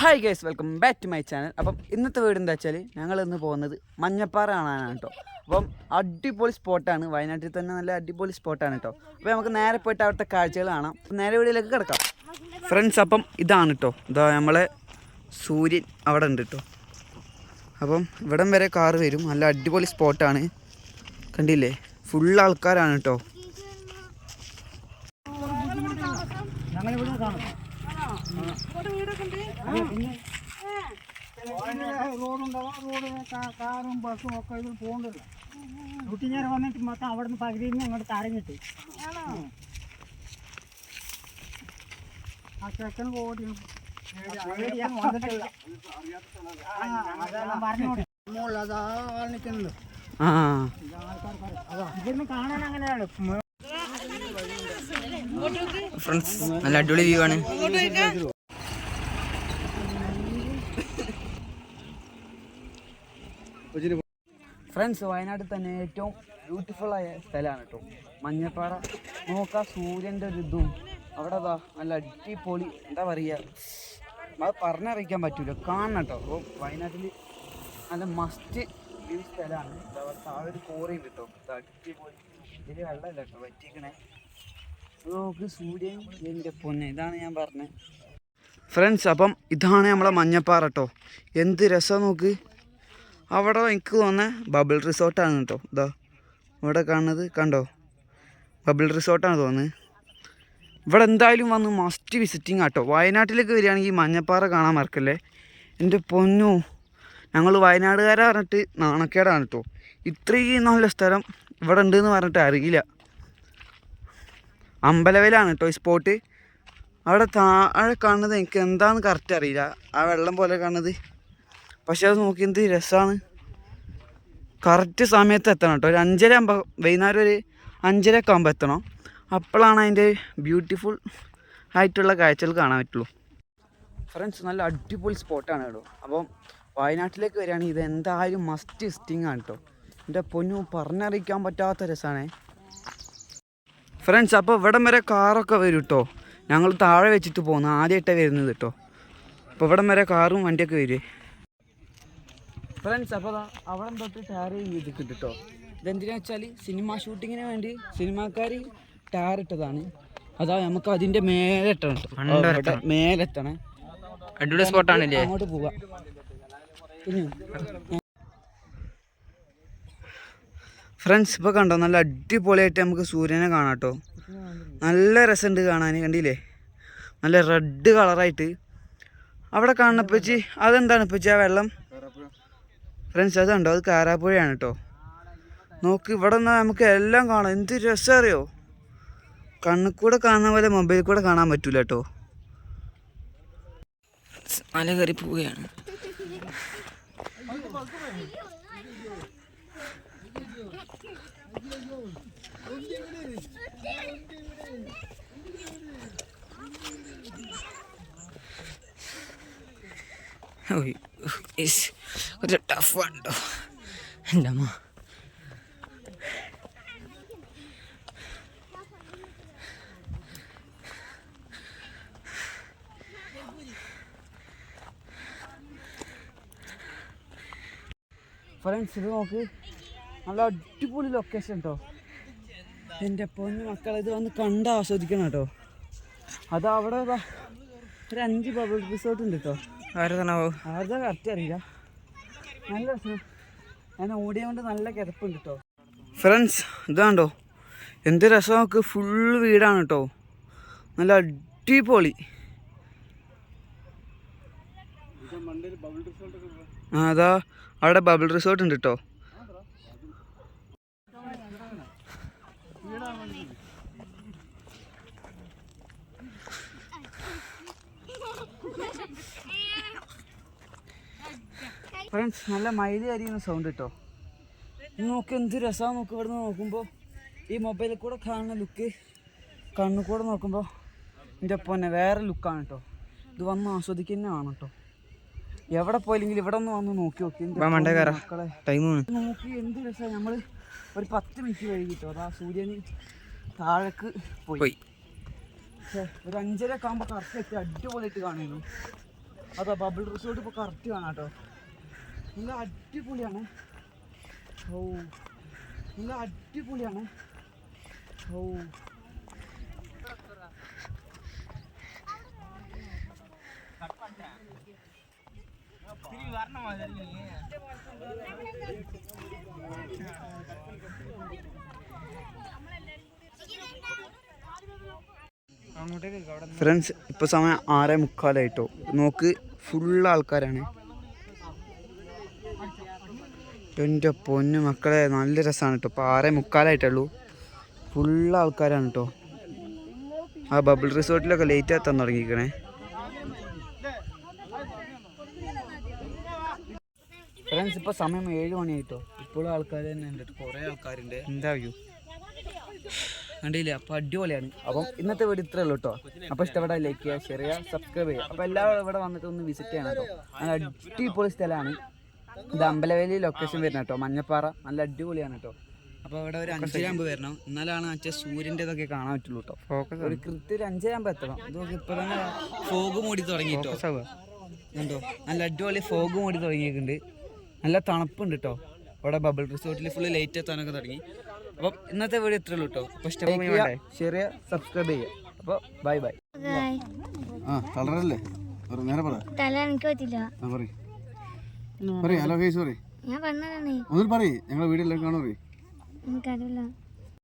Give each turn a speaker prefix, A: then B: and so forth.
A: Hi guys welcome back to my channel അപ്പം ഇന്നത്തെ വീട് എന്താ വെച്ചാൽ ഞങ്ങൾ ഇന്ന് പോകുന്നത് മഞ്ഞപ്പാറ കാണാനാണ് കേട്ടോ. അപ്പം അടിപൊളി സ്പോട്ടാണ് വയനാട്ടിൽ തന്നെ നല്ല അടിപൊളി സ്പോട്ടാണ് കേട്ടോ. അപ്പോൾ നമുക്ക് നേരെ പോയിട്ട് അവിടുത്തെ കാഴ്ചകൾ കാണാം. നേരെ വീടിലേക്ക് കിടക്കാം. ഫ്രണ്ട്സ് അപ്പം ഇതാണ് കേട്ടോ. ഇതാ നമ്മളെ സൂര്യൻ അവിടെ ഉണ്ട് കേട്ടോ. അപ്പം ഇവിടം വരെ കാറ് വരും. നല്ല അടിപൊളി സ്പോട്ടാണ് കണ്ടില്ലേ? ഫുൾ ആൾക്കാരാണ് കേട്ടോ.
B: റോഡ് കാറും ബസ്സും ഒക്കെ ഇതിൽ പോകുന്നില്ല കുട്ടി ഞാൻ വന്നിട്ട് മൊത്തം അവിടെ നിന്ന് പകുതിയിൽ നിന്ന് അങ്ങോട്ട് തരഞ്ഞിട്ട് ആ ചെക്കൻ ഓടി നിൽക്കുന്നത്.
A: ആ.
B: ഇവിടുന്ന് കാണാൻ അങ്ങനെയാണ്.
C: ഫ്രണ്ട്സ് നല്ല അടിപൊളി വ്യൂ ആണ്.
A: ഫ്രണ്ട്സ് വയനാട്ടിൽ തന്നെ ഏറ്റവും ബ്യൂട്ടിഫുൾ ആയ സ്ഥലമാണ് കേട്ടോ മഞ്ഞപ്പാറ. നോക്കാം സൂര്യന്റെ ഒരു ഇതും. അവിടെ അതാ നല്ല അടിപൊളി എന്താ പറയുക അത് പറഞ്ഞറിയിക്കാൻ പറ്റൂല. കാണണം കേട്ടോ അപ്പോൾ വയനാട്ടിൽ നല്ല മസ്റ്റ് ഈ സ്ഥലമാണ്. താഴെ ഒരു കോറിയും കേട്ടോ അടിപൊളി. ഇതിൽ വെള്ളമല്ല കേട്ടോ പറ്റിക്കണേ ഇത് നോക്ക് ഇതാണ് ഞാൻ ഫ്രണ്ട്സ് അപ്പം ഇതാണ് നമ്മളെ മഞ്ഞപ്പാറ കേട്ടോ എന്ത് രസം നോക്ക്. അവിടെ എനിക്ക് തോന്നുന്നത് ബബിൾ റിസോർട്ടാണ് കേട്ടോ ഇതാ ഇവിടെ കാണുന്നത് കണ്ടോ? ബബിൾ റിസോർട്ടാണ് തോന്നുന്നത് ഇവിടെ എന്തായാലും വന്ന് മസ്റ്റ് വിസിറ്റിംഗ് ആട്ടോ വയനാട്ടിലേക്ക് വരികയാണെങ്കിൽ മഞ്ഞപ്പാറ കാണാൻ മറക്കല്ലേ? എന്റെ പൊന്നു. ഞങ്ങൾ വയനാടുകാരെ പറഞ്ഞിട്ട് നാണക്കേടാണ് കേട്ടോ ഇത്രയും നല്ല സ്ഥലം ഇവിടെ ഉണ്ടെന്ന് പറഞ്ഞിട്ട് അറിയില്ല. അമ്പലവയിലാണ് കേട്ടോ ഈ സ്പോട്ട് അവിടെ താഴെ കാണുന്നത് എനിക്ക് എന്താണെന്ന് കറക്റ്റ് അറിയില്ല. ആ വെള്ളം പോലെ കാണുന്നത്. പക്ഷെ അത് നോക്കി എന്ത് രസമാണ് കറക്റ്റ് സമയത്ത് എത്തണം കേട്ടോ ഒരു അഞ്ചര ആകുമ്പോൾ വൈകുന്നേരം ഒരു അഞ്ചര ഒക്കെ ആകുമ്പോൾ എത്തണം. അപ്പോഴാണ് അതിന്റെ ബ്യൂട്ടിഫുൾ ആയിട്ടുള്ള കാഴ്ചകൾ കാണാൻ പറ്റുള്ളൂ. ഫ്രണ്ട്സ് നല്ല അടിപൊളി സ്പോട്ടാണ് കേട്ടോ. അപ്പം വയനാട്ടിലേക്ക് വരികയാണെങ്കിൽ ഇത് എന്തായാലും മസ്റ്റ് വിസിറ്റിംഗ് ആണ് കേട്ടോ എന്റെ പൊന്നു പറഞ്ഞറിയിക്കാൻ പറ്റാത്ത രസമാണേ. ഫ്രണ്ട്സ് അപ്പോൾ ഇവിടം വരെ കാറൊക്കെ വരും കേട്ടോ ഞങ്ങൾ താഴെ വെച്ചിട്ട് പോകുന്നു ആദ്യമായിട്ടാണ് വരുന്നത് കേട്ടോ അപ്പോൾ ഇവിടം വരെ കാറും വണ്ടിയൊക്കെ വരും. ഫ്രണ്ട്സ് അപ്പോൾ അവിടെ തൊട്ട് ടാർ ചെയ്തിട്ടുണ്ട് കേട്ടോ ഇതെന്തിനാ വെച്ചാൽ സിനിമ ഷൂട്ടിങ്ങിന് വേണ്ടി സിനിമാക്കാർ ടാർ ഇട്ടതാണ്. അതാ നമുക്ക് അതിന്റെ മേലെ എത്തണം കേട്ടോ
C: മണ്ടവരെ
A: അവിടെ മേലെ എത്തണേ.
C: അടിപൊളി സ്പോട്ടാണല്ലേ
A: അങ്ങോട്ട് പോവാം. ഫ്രണ്ട്സ് ഇപ്പോൾ കണ്ടോ? നല്ല അടിപൊളിയായിട്ട് നമുക്ക് സൂര്യനെ കാണാം കേട്ടോ. നല്ല രസമുണ്ട് കാണാൻ കണ്ടില്ലേ? നല്ല റെഡ് കളറായിട്ട് അവിടെ കാണുന്ന ഇപ്പച്ചി അതെന്താണ് ഇപ്പച്ചി ആ വെള്ളം? ഫ്രണ്ട്സ് അത് കണ്ടോ? അത് കാരാപ്പുഴയാണ് കേട്ടോ. നോക്ക് ഇവിടെ നിന്നാൽ നമുക്ക് എല്ലാം കാണാം. എന്ത് രസം അറിയോ? കണ്ണിൽ കൂടെ കാണുന്ന പോലെ മൊബൈലിൽ കൂടെ കാണാൻ പറ്റൂല കേട്ടോ.
C: മല കയറി പോവുകയാണ്. കുറച്ച് ടഫ് ഉണ്ടോ? എന്റെ അമ്മ.
A: ഫ്രണ്ട്സ് ഇത് നോക്ക്. നല്ല അടിപൊളി ലൊക്കേഷൻ കേട്ടോ എന്റെ പൊന്നു മക്കൾ ഇത് വന്ന് കണ്ട് ആസ്വദിക്കണം കേട്ടോ. അത് അവിടെ ഒരു അഞ്ച് ബബിൾ റിസോർട്ട് ഉണ്ട് കേട്ടോ
C: ആരതാണാവോ
A: ആരുടെ കറക്റ്റ് അറിയില്ല. നല്ല രസം. ഞാൻ ഓടിയോണ്ട് നല്ല കിടപ്പുണ്ട് കേട്ടോ ഫ്രണ്ട്സ് ഇതാണ്ടോ? എന്ത് രസം നോക്ക് ഫുൾ വീടാണ് കേട്ടോ നല്ല അടിപൊളി. അതാ അവിടെ ബബിൾ റിസോർട്ട് ഉണ്ട് കേട്ടോ ഫ്രണ്ട്സ് നല്ല മൈലി അരിയുന്ന സൗണ്ട് കേട്ടോ നോക്ക് എന്ത് രസമാണ് നോക്ക് ഇവിടെ നിന്ന് നോക്കുമ്പോൾ ഈ മൊബൈലിൽ കൂടെ കാണുന്ന ലുക്ക് കണ്ണു കൂടെ നോക്കുമ്പോൾ എന്റെ പൊന്നെ വേറെ ലുക്കാണ് കേട്ടോ ഇത് വന്ന് ആസ്വദിക്കുന്ന ആണ് കേട്ടോ എവിടെ പോയില്ലെങ്കിൽ ഇവിടെ ഒന്ന് വന്ന് നോക്കി നോക്കി. മക്കളെ.
C: ടൈമാണ്
A: നോക്കി എന്ത് രസമാണ് നമ്മൾ ഒരു പത്ത് മിനിറ്റ് വൈകിട്ടോ അതാ സൂര്യന് താഴേക്ക് പോയി. ഒരു അഞ്ചര ഒക്കെ ആകുമ്പോൾ കറക്റ്റ് എത്തി അടിപൊളിയായിട്ട് കാണുന്നു അതോ ബബിൾ റിസോർട്ട് ഇപ്പോൾ കറക്റ്റ് കാണാം കേട്ടോ നല്ല അടിപൊളിയാണ്. ഓ നല്ല അടിപൊളിയാണ്. ഓ ഫ്രണ്ട്സ് ഇപ്പോൾ സമയം ആറേ മുക്കാലായിട്ടോ. നോക്ക് ഫുൾ ആൾക്കാരാണ്. എന്റെ പൊന്നു മക്കളെ നല്ല രസമാണ് കേട്ടോ ഇപ്പോൾ ആറേ മുക്കാലായിട്ടുള്ളൂ ഫുൾ ആൾക്കാരാണ് കേട്ടോ ആ ബബിൾ റിസോർട്ടിലൊക്കെ ലേറ്റ് എത്താൻ തുടങ്ങിക്കണേ ഫ്രണ്ട്സ് ഇപ്പോൾ സമയം ഏഴ് മണിയായിട്ടോ. ഇപ്പോഴും ആൾക്കാർ തന്നെ ഉണ്ട്. കുറേ ആൾക്കാരുണ്ട്. എന്താ വ്യൂ? കണ്ടില്ലേ? അപ്പോൾ അടിപൊളിയാണ്. അപ്പം ഇന്നത്തെ വീട് ഇത്രേ ഉള്ളൂ കേട്ടോ. അപ്പോൾ ഇഷ്ടപ്പെട്ടാൽ ലൈക്ക് ചെയ്യുക ഷെയർ ചെയ്യുക സബ്സ്ക്രൈബ് ചെയ്യുക. അപ്പോൾ എല്ലാവരും ഇവിടെ വന്നിട്ട് ഒന്ന് വിസിറ്റ് ചെയ്യണം കേട്ടോ. നല്ല അടിപൊളി സ്ഥലമാണ്. ഇത് അമ്പലവേലി ലൊക്കേഷൻ വരുന്ന കേട്ടോ. മഞ്ഞപ്പാറ. നല്ല അടിപൊളിയാണ് കേട്ടോ. അപ്പോൾ ഇവിടെ ഒരു അഞ്ചരാകുമ്പോൾ വരണം. എന്നാലാണ് മറ്റേ സൂര്യന്റെ ഇതൊക്കെ കാണാൻ പറ്റുള്ളൂ കേട്ടോ.
C: ഫോക്കസ്
A: ഒരു കൃത്യം ഒരു അഞ്ചരാകുമ്പോൾ എത്തണം. ഇതൊക്കെ ഇപ്പോൾ തന്നെ ഫോഗ് മൂടി തുടങ്ങി കേട്ടോ. നല്ല അടിപൊളി ഫോഗ് മൂടി തുടങ്ങിയിട്ടുണ്ട്. നല്ല തണുപ്പുണ്ട് കേട്ടോ. അവിടെ ബബിൾ റിസോർട്ടിൽ ഫുള്ള് ലൈറ്റ് എത്താനൊക്കെ തുടങ്ങി. അപ്പം ഇന്നത്തെ വീഡിയോ ഇത്രേ ഉള്ളൂ കേട്ടോ. അപ്പോൾ ഷെയർ ചെയ്യുക സബ്സ്ക്രൈബ് ചെയ്യുക അപ്പോൾ ബൈ ബൈ
D: ആ തളരല്ലേ? നേരെ പറ.
E: തല എനിക്ക് പറ്റില്ല
D: ആ പറയ്. പറയ് ഹലോ പറയ്.
E: ഞാൻ പറഞ്ഞതാണ്.
D: ഒന്നും പറയും ഞങ്ങളെ വീഡിയോ എല്ലാം കാണാൻ പറയ്?
E: എനിക്കറിയില്ല.